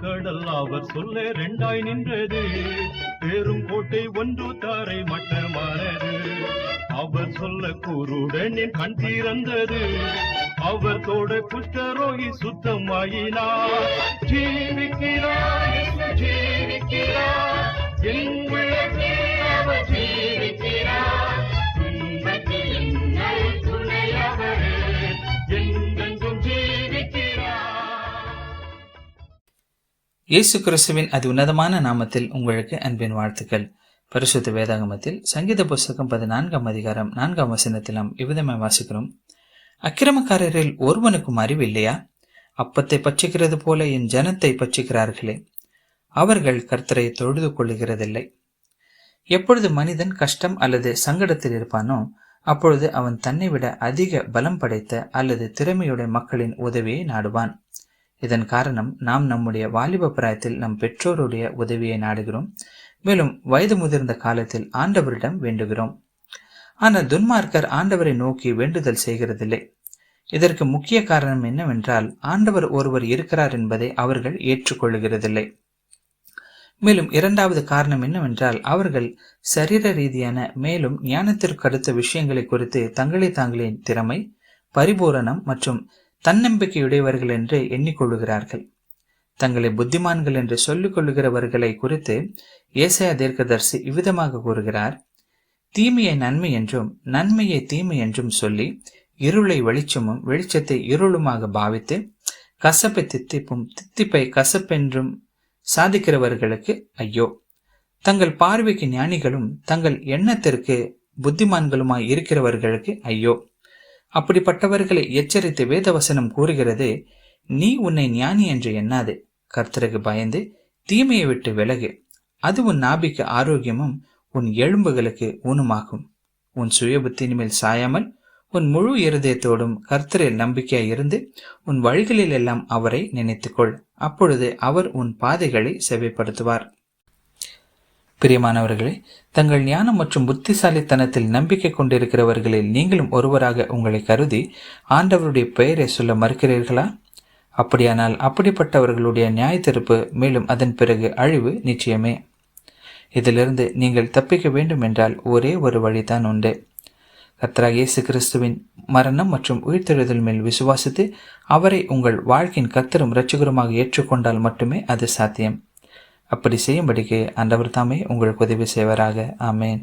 கடல் அவர் சொல்ல ரெண்டாய் நின்றது. பெரும் கோட்டை ஒன்று தாரை மட்டமானது அவர் சொல்ல குருடனின் கண் தீரந்தது அவர் தோட குஷ்டரோகி சுத்தமாயினார். இயேசு கிறிஸ்துவின் அதி உன்னதமான நாமத்தில் உங்களுக்கு அன்பின் வாழ்த்துக்கள். பரிசுத்த வேதாகமத்தில் சங்கீத புஸ்தகம் பதினான்காம் அதிகாரம் நான்காம் வசனத்தில் நாம் இவ்விதமாய் வாசிக்கிறோம். அக்கிரமக்காரரில் ஒருவனுக்கும் அறிவில்லையா அப்பத்தை பச்சிக்கிறது போல என் ஜனத்தை பச்சிக்கிறார்களே அவர்கள் கர்த்தரை தொழுது கொள்ளுகிறதில்லை. எப்பொழுது மனிதன் கஷ்டம் அல்லது சங்கடத்தில் இருப்பானோ அப்பொழுது அவன் தன்னை விட அதிக பலம் படைத்த அல்லது திறமையுடைய மக்களின் உதவியை நாடுவான். இதன் காரணம் நாம் நம்முடைய வாலிப பிராயத்தில் நம் பெற்றோருடைய உதவியை நாடுகிறோம். மேலும் வயது முதிர்ந்த காலத்தில் ஆண்டவரிடம் வேண்டுகிறோம். ஆனால் துன்மார்க்கர் ஆண்டவரை நோக்கி வேண்டுதல் செய்கிறதில்லை. இதற்கு முக்கிய காரணம் என்னவென்றால் ஆண்டவர் ஒருவர் இருக்கிறார் என்பதை அவர்கள் ஏற்றுக்கொள்ளுகிறதில்லை. மேலும் இரண்டாவது காரணம் என்னவென்றால் அவர்கள் சரீர ரீதியான மேலும் ஞானத்திற்கு அடுத்த விஷயங்களை குறித்து தங்களை தாங்களின் திறமை பரிபூரணம் மற்றும் தன்னம்பிக்கையுடையவர்கள் என்று எண்ணிக்கொள்ளுகிறார்கள். தங்களை புத்திமான்கள் என்று சொல்லிக் கொள்ளுகிறவர்களை குறித்து ஏசையா தீர்க்கதர்சி இவ்விதமாக கூறுகிறார் தீமையை நன்மை என்றும் நன்மையை தீமை என்றும் சொல்லி இருளை வெளிச்சமும் வெளிச்சத்தை இருளுமாக பாவித்து கசப்பை தித்திப்பும் தித்திப்பை கசப்பென்றும் சாதிக்கிறவர்களுக்கு ஐயோ! தங்கள் பார்வைக்கு ஞானிகளும் தங்கள் எண்ணத்திற்கு புத்திமான்களுமாய் இருக்கிறவர்களுக்கு ஐயோ! அப்படிப்பட்டவர்களை எச்சரித்து வேதவசனம் கூறுகிறது நீ உன்னை ஞானி என்று எண்ணாதே. கர்த்தருக்கு பயந்து தீமையை விட்டு விலகு. அது உன் நாபிக்கு ஆரோக்கியமும் உன் எலும்புகளுக்கு ஊனுமாகும். உன் சுய மேல் சாயாமல் உன் முழு இருதயத்தோடும் கர்த்தரில் நம்பிக்கையாய் இருந்து உன் வழிகளில் எல்லாம் அவரை நினைத்துக்கொள். அப்பொழுது அவர் உன் பாதைகளை செவைப்படுத்துவார். பிரியமானவர்களே தங்கள் ஞானம் மற்றும் புத்திசாலித்தனத்தில் நம்பிக்கை கொண்டிருக்கிறவர்களில் நீங்களும் ஒருவராக உங்களை கருதி ஆண்டவருடைய பெயரை சொல்ல மறுக்கிறீர்களா? அப்படியானால் அப்படிப்பட்டவர்களுடைய நியாய தீர்ப்பு மேலும் அதன் பிறகு அழிவு நிச்சயமே. இதிலிருந்து நீங்கள் தப்பிக்க வேண்டும் என்றால் ஒரே ஒரு வழிதான் உண்டு. கத்ரா இயேசு கிறிஸ்துவின் மரணம் மற்றும் உயிர்த்தெழுதல் மேல் விசுவாசித்து அவரை உங்கள் வாழ்க்கையின் கத்தரும் இரட்சகருமாக ஏற்றுக்கொண்டால் மட்டுமே அது சாத்தியம். அப்படி செய்யும்படிக்கு அண்டவர் தாமே உங்களுக்கு உதவி செய்வராக. ஆமேன்.